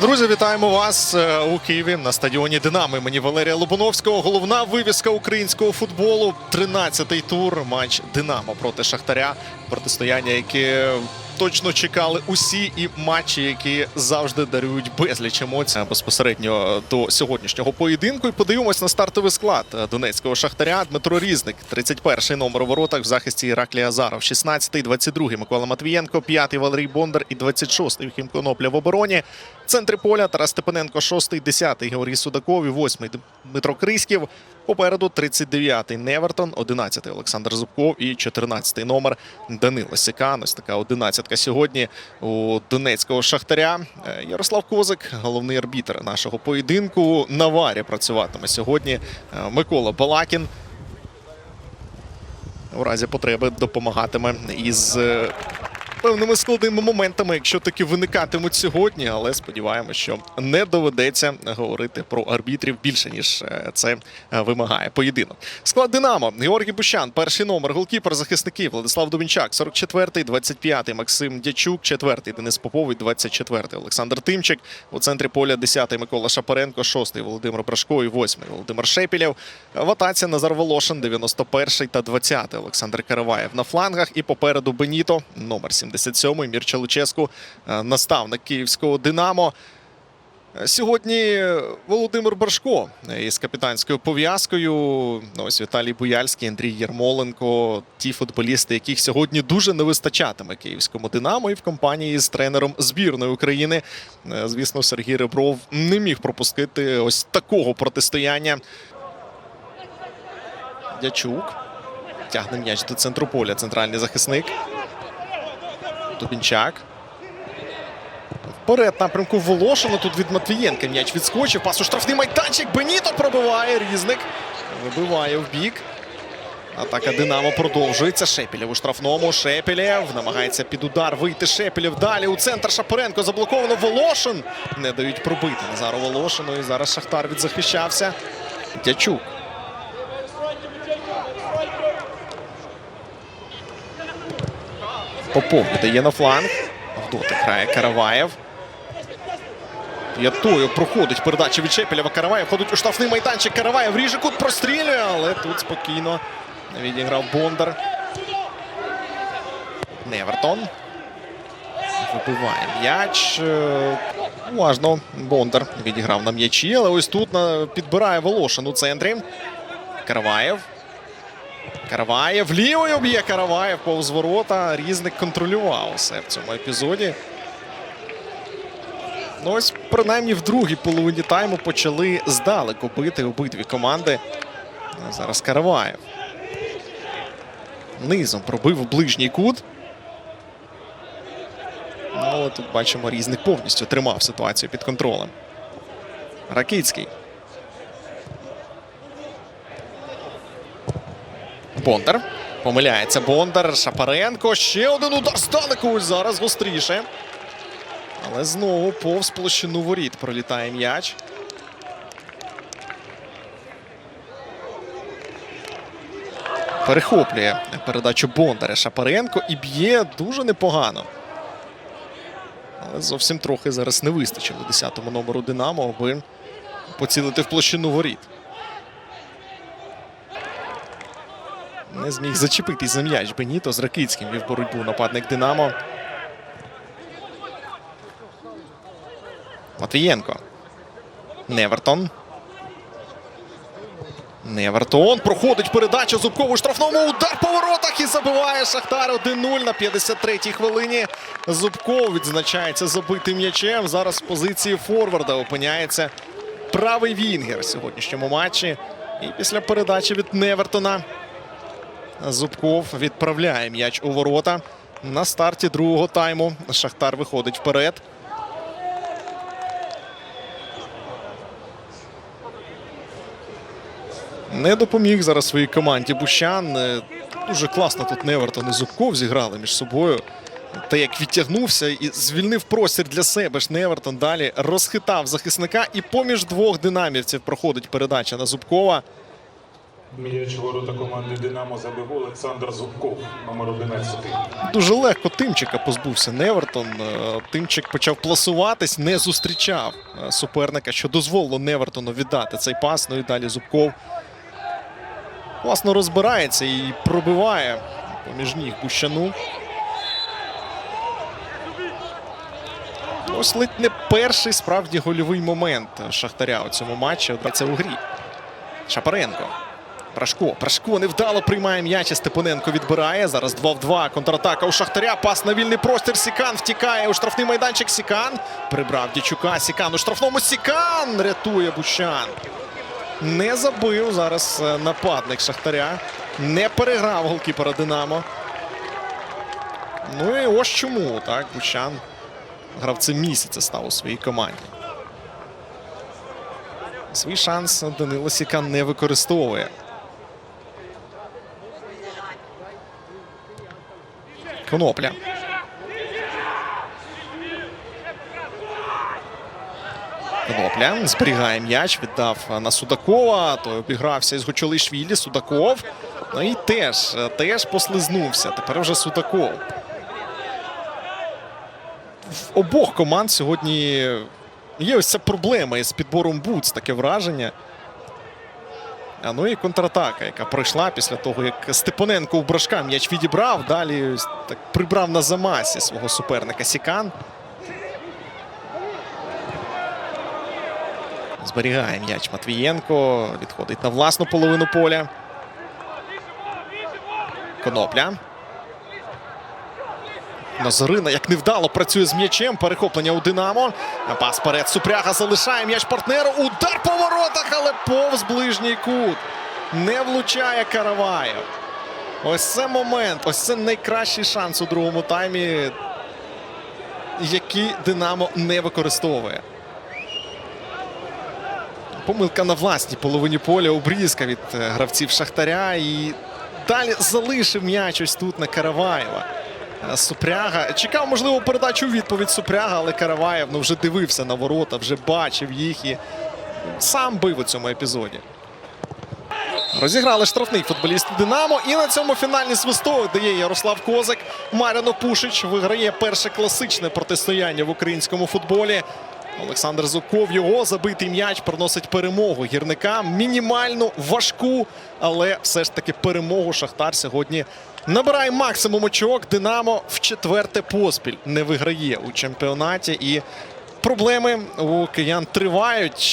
Друзі, вітаємо вас е, у Києві на стадіоні Динамо імені Валерія Лобуновського. Головна вивіска українського футболу. 13-й тур. Матч Динамо проти Шахтаря. Протистояння, яке точно чекали усі, і матчі, які завжди дарують безліч емоцій безпосередньо до сьогоднішнього поєдинку. І подивимось на стартовий склад донецького шахтаря. Дмитро Різник, 31-й номер у воротах в захисті Іраклій Азаров, 16-й, 22-й Микола Матвієнко, 5-й Валерій Бондар і 26-й Юхім Конопля в обороні. В центрі поля Тарас Степаненко, 6-й, 10-й Георгій Судаков і 8-й Дмитро Криськів. Попереду 39-й Невертон, 11-й Олександр Зубков і 14-й номер Данило Сікан. Ось така 11-ка сьогодні у донецького шахтаря. Е, Ярослав Козик, головний арбітр нашого поєдинку. На варі працюватиме сьогодні е, Микола Балакін. У разі потреби допомагатиме із е, певними складними моментами, якщо таки виникатимуть сьогодні. Але сподіваємося, що не доведеться говорити про арбітрів більше ніж е, це е, вимагає поєдинок. Склад Динамо Георгій Бущан, перший номер, голкіпер захисників Владислав Дубінчак, 44-й, 25-й Максим Дячук, 4-й Денис Поповий, 24-й Олександр Тимчик. У центрі поля 10-й Микола Шапаренко, 6-й Володимир Брашко і 8-й Володимир Шепілєв. В атаці Назар Волошин, 91-й та 20-й Олександр Караваєв на флангах. І попереду Беніто, номер 77-й Мірча Луческу, е, наставник київського Динамо. Е, Сьогодні Володимир Баршко із капітанською пов'язкою. Ну, Ось Віталій Буяльський, Андрій Єрмоленко. Ті футболісти, яких сьогодні дуже не вистачатиме київському Динамо і в компанії з тренером збірної України. Е, Звісно, Сергій Ребров не міг пропустити ось такого протистояння. Дячук тягне м'яч до центру поля. Центральний захисник. Дубінчак. Вперед напрямку Волошина. Тут від Матвієнка м'яч відскочив. Пас у штрафний майданчик. Беніто пробиває. Різник. Вибиває в бік. Атака Динамо продовжується. Шепілєв у штрафному. Шепілєв намагається під удар вийти Шепілєв. Далі у центр Шапаренко заблоковано Волошин. Не дають пробити Назару Волошину. І зараз Шахтар відзахищався. Дячук. Попов віддає на фланг. Вдоти грає Караваєв. П'ятою проходить передача від Шепелєва. Караваєв ходить у штрафний майданчик. Караваєв ріже кут прострілює, але тут спокійно відіграв Бондар. Невертон. Вибиває м'яч. Уважно Бондар відіграв на м'ячі, але ось тут підбирає Волошин у центрі. Караваєв. Караваєв лівою б'є Караваєв повз ворота. Різник контролював усе в цьому епізоді. Ну ось, принаймні, в другій половині тайму почали здалеку бити обидві команди. А Зараз Караваєв. Низом пробив у ближній кут. Ну, тут бачимо, різник повністю тримав ситуацію під контролем. Ракицький. Бондар. Помиляється Бондар. Шапаренко. Ще один удар здалеку. Зараз гостріше. Але знову повз площину воріт пролітає м'яч. Перехоплює передачу Бондаря Шапаренко і б'є дуже непогано. Але зовсім трохи зараз не вистачило 10-му номеру Динамо, аби поцілити в площину воріт. Не зміг зачепитись за м'яч Беніто з Ракицьким вів боротьбу нападник Динамо. Матвієнко. Невертон. Невертон. Проходить передача Зубкову штрафному. Удар по воротах і забиває Шахтар 1-0 на 53-й хвилині. Зубков відзначається забитим м'ячем. Зараз з позиції форварда опиняється правий Вінгер в сьогоднішньому матчі. І після передачі від Невертона Зубков відправляє м'яч у ворота. На старті другого тайму Шахтар виходить вперед. Не допоміг зараз своїй команді Бущан. Е, Дуже класно тут Невертон і Зубков зіграли між собою. Та як відтягнувся і звільнив простір для себе ж Невертон далі розхитав захисника. І поміж двох динамівців проходить передача на Зубкова. М'яч ворота команди Динамо забив Олександр Зубков, номер 11. Дуже легко Тимчика позбувся Невертон. Е, Тимчик почав пласуватись, не зустрічав е, суперника, що дозволило Невертону віддати цей пас. Ну і далі Зубков власно розбирається і пробиває поміж ніг Бущану. Ось ледь не перший справді гольовий момент Шахтаря у цьому матчі. Це у грі. Шапаренко. Прашко. Прашко невдало приймає м'яч. Степаненко відбирає. Зараз 2 в 2. Контратака у Шахтаря. Пас на вільний простір. Сікан втікає у штрафний майданчик. Сікан. Прибрав Дячука. Сікан у штрафному. Сікан рятує Бущан. Не забив зараз е, нападник Шахтаря. Не переграв голкіпера Динамо. Ну і ось чому так. Бущан гравцем місяця став у своїй команді. Свій шанс Данило Сікан не використовує. Конопля. Конопля зберігає м'яч, віддав на Судакова. Той обігрався із Гочолишвілі. Судаков. Ну і теж, теж послизнувся. Тепер вже Судаков. В обох команд сьогодні є ось ця проблема із підбором бутс, таке враження. Ну і контратака, яка пройшла після того, як Степаненко у Брашка м'яч відібрав. Далі так прибрав на замасі свого суперника Сікан. Зберігає м'яч Матвієнко. Відходить на власну половину поля. Конопля. Назарина як невдало працює з м'ячем. Перехоплення у Динамо. Пас перед Супряга залишає м'яч партнеру. Удар по воротах, але повз ближній кут. Не влучає Караваєв. Ось це момент. Ось це найкращий шанс у другому таймі, який Динамо не використовує. Помилка на власній половині поля обрізка від е, гравців Шахтаря. І далі залишив м'яч ось тут на Караваєва. Е, Супряга чекав, можливо, передачу відповідь Супряга, але Караваєв ну, вже дивився на ворота, вже бачив їх і сам бив у цьому епізоді. Розіграли штрафний футболісти Динамо. І на цьому фінальний свисток дає Ярослав Козак. Маряно Пушич виграє перше класичне протистояння в українському футболі. Олександр Зубков його забитий м'яч приносить перемогу гірникам. Мінімальну, важку, але все ж таки перемогу Шахтар сьогодні набирає максимум очок. Динамо в четверте поспіль не виграє у чемпіонаті. І проблеми у киян тривають.